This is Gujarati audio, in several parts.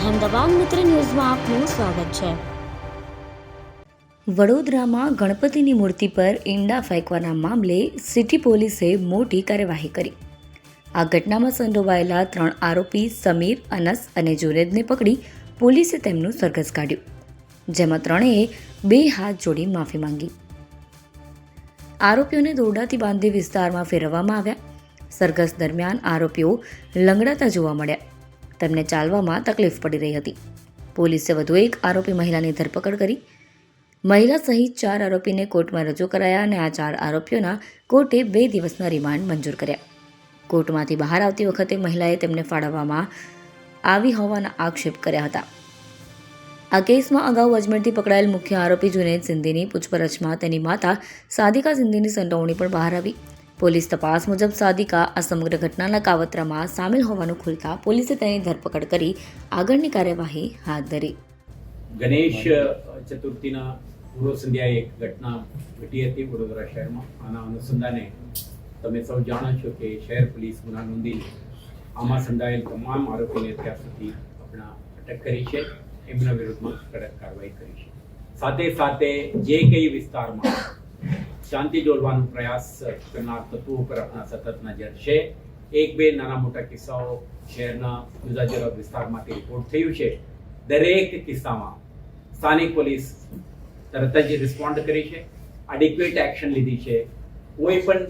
અહેમદાબાદ મિત્ર ન્યૂઝમાં આપનું સ્વાગત છે. વડોદરામાં ગણપતિની મૂર્તિ પર ઈંડા ફેંકવાના મામલે સિટી પોલીસે મોટી કાર્યવાહી કરી. આ ઘટનામાં સંડોવાયેલા ત્રણ આરોપી સમીર, અનસ અને જુનેદને પકડી પોલીસે તેમનું સરઘસ કાઢ્યું. જેમાં ત્રણેય બે હાથ જોડી માફી માંગી. આરોપીઓને દોરડાથી બાંધી વિસ્તારમાં ફેરવવામાં આવ્યા. સરઘસ દરમિયાન આરોપીઓ લંગડાતા જોવા મળ્યા. તેમને ચાલવામાં તકલીફ પડી રહી હતી. પોલીસે વધુ એક આરોપી મહિલાની ધરપકડ કરી. મહિલા સહિત ચાર આરોપીને કોર્ટમાં રજૂ કરાયા અને આ ચાર આરોપીઓના કોર્ટે બે દિવસના રિમાન્ડ મંજૂર કર્યા. કોર્ટમાંથી બહાર આવતી વખતે મહિલાએ તેમને ફાળવવામાં આવી હોવાના આક્ષેપ કર્યા હતા. આ કેસમાં અગાઉ અજમેરથી પકડાયેલ મુખ્ય આરોપી જુનેદ સિંધીની પૂછપરછમાં તેની માતા સાદિકા સિંધીની સંડોવણી પણ બહાર આવી. પોલીસ તપાસ મુજબ સાદિકા આ સમગ્ર ઘટનાના કાવતરામાં સામેલ હોવાનું ખુલતા પોલીસે તેની ધરપકડ કરી આગળની કાર્યવાહી હાથ ધરી. ગણેશ ચતુર્થીના પૂર્વ સંધ્યાએ એક ઘટના ઘટી હતી વડોદરા શહેરમાં. આના અનુસંધાને તમે સૌ જાણો છો કે શહેર પોલીસ ગુના નોંધી આમાં સંધાયેલ તમામ આરોપીને અત્યાર સુધી આપણા અટક કરી છે. એમના વિરુદ્ધમાં કડક કાર્યવાહી કરી છે. સાથે સાથે જે કઈ વિસ્તારમાં શાંતિ ડોલવાનો પ્રયાસ કરનાર તત્વો ઉપર આપણા સતત નજર છે. એક બે નાના મોટા કિસ્સાઓ શહેરના જુદા જુદા વિસ્તારમાંથી રિપોર્ટ થયું છે. દરેક કિસ્સામાં સ્થાનિક પોલીસ તરત જ રિસ્પોન્ડ કરી છે. એડિક્વેટ એક્શન લીધી છે. કોઈ પણ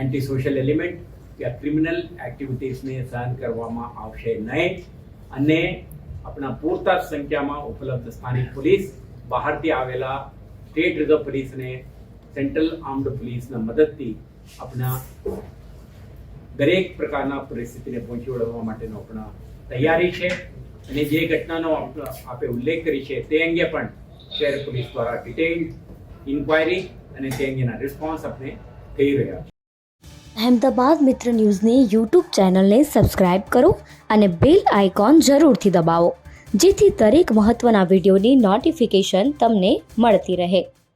એન્ટી સોશિયલ એલિમેન્ટ કે ક્રિમિનલ એક્ટિવિટીઝને સહન કરવામાં આવશે નહીં અને આપણા પૂરતા સંખ્યામાં ઉપલબ્ધ સ્થાનિક પોલીસ બહારથી આવેલા સ્ટેટ રિઝર્વ પોલીસને સેન્ટ્રલ આર્મ્ડ પોલીસના મદદથી આપણા દરેક પ્રકારના પરિસ્થિતિને પહોંચી વળવા માટેનો આપણા તૈયારી છે. અને જે ઘટનાનો આપ- ઉલ્લેખ કરી છે તે અંગે પણ શહેર પોલીસ દ્વારા ડિટેઇલ્ડ ઇન્ક્વાયરી અને તે અંગેના રિસ્પોન્સ આપણે થઈ રહ્યા છે અહેમદાબાદ મિત્ર ન્યૂઝની યુટ્યુબ ચેનલને સબસ્ક્રાઇબ કરો અને બેલ આઇકોન જરૂરથી દબાવો, જેથી દરેક મહત્ત્વના વિડીયોની નોટિફિકેશન તમને મળતી રહે.